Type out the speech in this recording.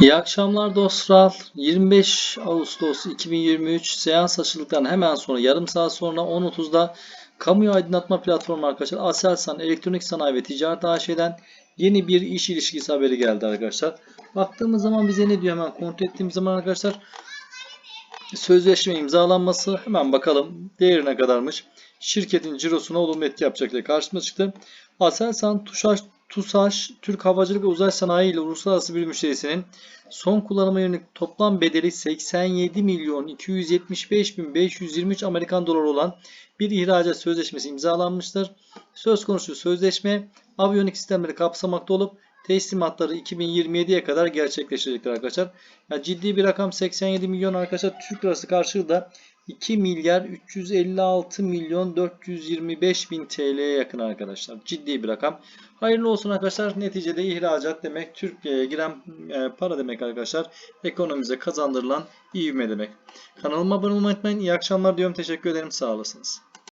İyi akşamlar dostlar. 25 Ağustos 2023 seans açıldıktan hemen sonra yarım saat sonra 10.30'da kamuyu aydınlatma platformu arkadaşlar Aselsan Elektronik Sanayi ve Ticaret AŞ'den yeni bir iş ilişkisi haberi geldi arkadaşlar. Baktığımız zaman bize ne diyor hemen kontrol ettiğimiz zaman arkadaşlar sözleşme imzalanması hemen bakalım değeri ne kadarmış. Şirketin cirosuna olumlu etki yapacak diye karşıma çıktı. Aselsan TUSAŞ, TUSAŞ Türk Havacılık ve Uzay Sanayi ile uluslararası bir müşterisinin son kullanıma yönelik toplam bedeli 87 milyon 275 bin 523 Amerikan doları olan bir ihracat sözleşmesi imzalanmıştır. Söz konusu sözleşme aviyonik sistemleri kapsamakta olup teslimatları 2027'ye kadar gerçekleşecektir arkadaşlar. Ya ciddi bir rakam 87 milyon arkadaşlar Türk lirası karşılığı da 2 milyar 356 milyon 425 bin TL'ye yakın arkadaşlar. Ciddi bir rakam. Hayırlı olsun arkadaşlar. Neticede ihracat demek Türkiye'ye giren e, para demek arkadaşlar. Ekonomimize kazandırılan ivme demek. Kanalıma abone olmayı unutmayın. İyi akşamlar diyorum. Teşekkür ederim. Sağ olasınız.